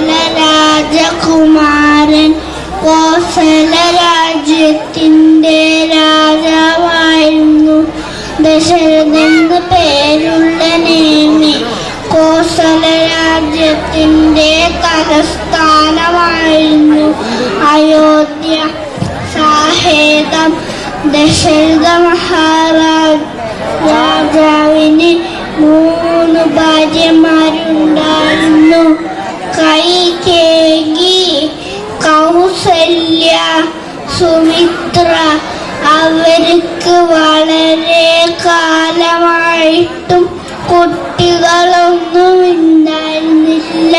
കോസല രാജകുമാരൻ കോസല രാജ്യത്തിന്റെ രാജാവായിരുന്നു. ദശരഥെന്ന് പേരുള്ള നേമി കോസല രാജ്യത്തിന്റെ തലസ്ഥാനമായിരുന്നു. അയോധ്യ സാഹേതം ദശരഥ മഹാരാജ് രാജാവിന് മൂന്ന് ഭാര്യമാരുണ്ടായിരുന്നു. കൈകേകി കൗസല്യ സുമിത്ര അവർക്ക് വളരെ കാലമായിട്ടും കുട്ടികളൊന്നും ഉണ്ടായിരുന്നില്ല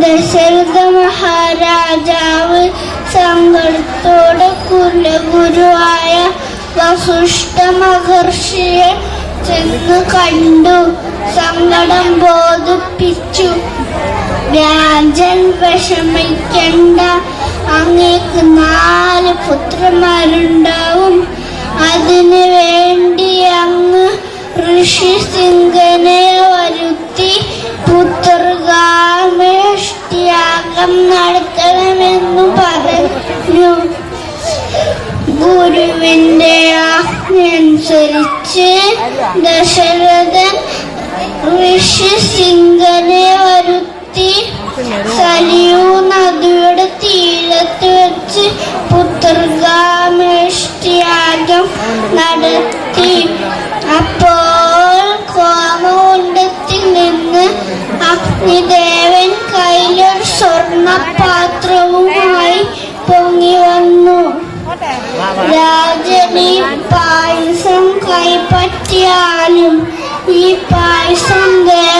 ദശരഥ മഹാരാജാവ് സങ്കടത്തോടെ കുലഗുരുവായ വസുഷ്ഠ മഹർഷിയെ ചെന്ന് കണ്ടു. സങ്കടം രാജൻ വിഷമിക്കണ്ട. അങ്ങേക്ക് നാല് പുത്രന്മാരുണ്ടാവും. അതിനു വേണ്ടി അങ്ങ് ഋഷി സിംഗനെ വരുത്തി പുത്രകാമേഷ്ടിയാഗം നടത്തണമെന്നു പറഞ്ഞു. ഗുരുവിന്റെ ആജ്ഞയനുസരിച്ച് ദശരഥൻ ഋഷി സിംഗനെ വരുത്തി സലിയു നദിയുടെ തീരത്ത് വെച്ച് പുത്രകാമേഷ്ടിയാഗം നടത്തി. അപ്പോൾ കോമകുണ്ടത്തിൽ നിന്ന് അഗ്നിദേവൻ കയ്യിലൊരു സ്വർണപാത്രവുമായി പൊങ്ങി വന്നു. രാജനി പായസം കൈപ്പറ്റിയാലും ഈ പായസം ദേവനിർമ്മിതമാണ്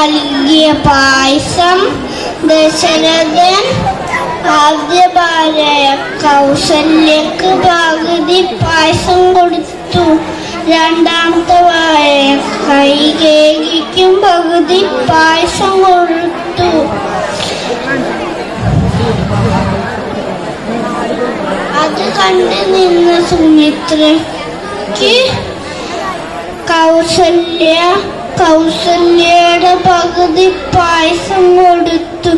നൽകിയ പായസം ദശരഥൻ ആദ്യ ഭാര്യ കൗസല്യക്ക് പകുതി പായസം കൊടുത്തു. രണ്ടാമത്തെ ഭാര്യ കൈകേകിക്കും പകുതി പായസം കൊടുത്തു. അത് കണ്ട് നിന്ന സുമിത്രയ്ക്ക് കൗസല്യ കൗസല്യയുടെ പകുതി പായസം കൊടുത്തു.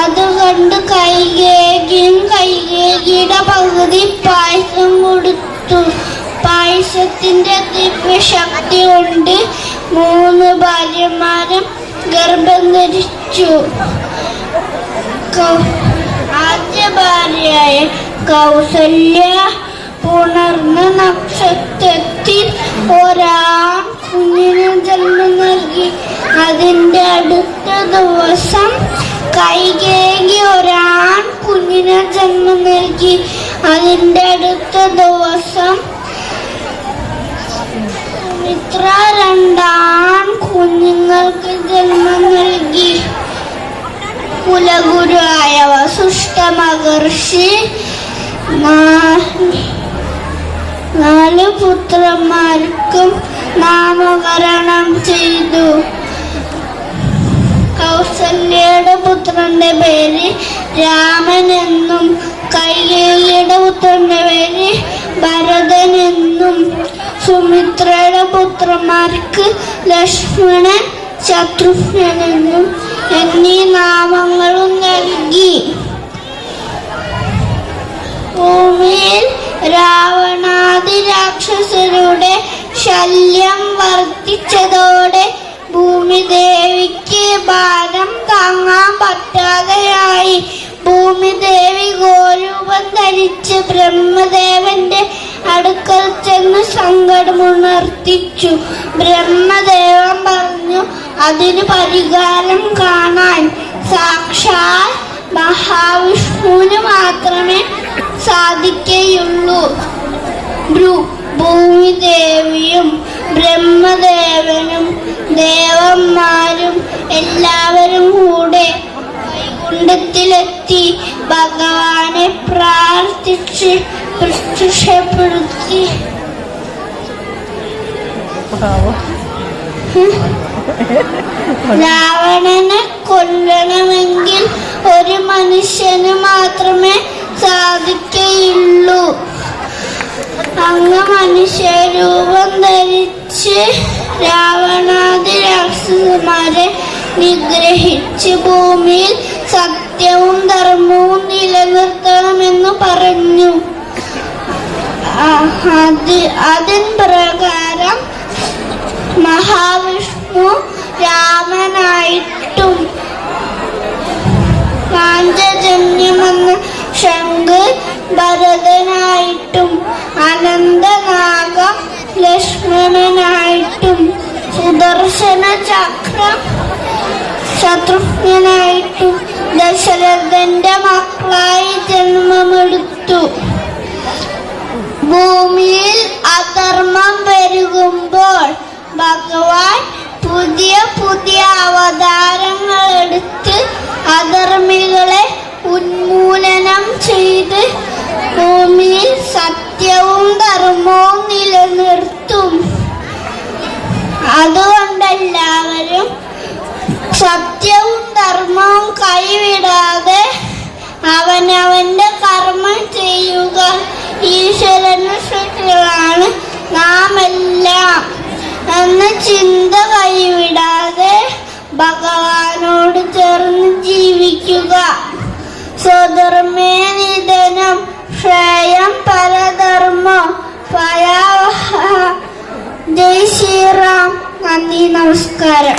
അത് കണ്ട് കൈകേകിയും കൈകേകിയുടെ പകുതി പായസം കൊടുത്തു. പായസത്തിന്റെ ദിവ്യശക്തി കൊണ്ട് മൂന്ന് ഭാര്യമാരും ഗർഭം ധരിച്ചു ആദ്യ ഭാര്യയായ കൗസല്യ പുണർന്ന ദിവസം കൈകേകി ഒരാൺ കുഞ്ഞിന് ജന്മം നൽകി. അതിന്റെ അടുത്ത ദിവസം മിത്ര രണ്ടാൺ കുഞ്ഞുങ്ങൾക്ക് ജന്മം നൽകി. കുലഗുരുവായ വസുഷ്ഠ മഹർഷി നാല് പുത്രന്മാർക്കും നാമകരണം ചെയ്തു. കൗസല്യയുടെ പുത്രന്റെ പേര് രാമൻ എന്നും കൈകേയിയുടെ പുത്രന്റെ പേര് ഭരതൻ എന്നും സുമിത്രയുടെ പുത്രന്മാർക്ക് ലക്ഷ്മണൻ ശത്രുഘ്നൻ എന്നും എന്നീ നാമങ്ങളും നൽകി. ഭൂമിയിൽ രാവണാദി രാക്ഷസരുടെ ശല്യം ദേവിക്ക് ഭാരം താങ്ങാൻ പറ്റാതെയായി. ഭൂമി ദേവി ഗോരൂപം ധരിച്ച് ബ്രഹ്മദേവന്റെ അടുക്കൽ ചെന്ന് സങ്കടമുണർത്തിച്ചു. ബ്രഹ്മദേവൻ പറഞ്ഞു അതിന് പരിഹാരം കാണാൻ സാക്ഷാൽ മഹാവിഷ്ണുവിന് മാത്രമേ സാധിക്കുകയുള്ളൂ ഭൂമിദേവിയും ബ്രഹ്മദേവനും ദേവന്മാരും എല്ലാവരും കൂടെ വൈകുണ്ഠത്തിലെത്തി ഭഗവാനെ പ്രാർത്ഥിച്ച് പ്രത്യക്ഷപ്പെടുത്തി. രാവണനെ കൊല്ലണമെങ്കിൽ ഒരു മനുഷ്യന് മാത്രമേ സാധിക്കയുള്ളൂ. അങ്ങ് മനുഷ്യരൂപം ധരിച്ച് രാവണാദി രാക്ഷസന്മാരെ നിഗ്രഹിച്ച് ഭൂമിയിൽ സത്യവും ധർമ്മവും നിലനിർത്തണമെന്ന് പറഞ്ഞു. അതിൻ പ്രകാരം മഹാവിഷ്ണു രാമനായിട്ടും ശത്രുഘ്നായിട്ടും ദശരഥന്റെ മക്കളായി ജന്മമെടുത്തു. ഭൂമിയിൽ അധർമ്മം പെരുകുമ്പോൾ ഭഗവാൻ പുതിയ പുതിയ അവതാരങ്ങൾ എടുത്ത് അധർമ്മികളെ ഉന്മൂലനം ചെയ്ത് ഭൂമിയിൽ സത്യവും സ്വധർമ്മേ നിധനം ശ്രേയം പരധർമ്മം. ഭയാവഹ. ജയ് ശ്രീറാം. നന്ദി നമസ്കാരം.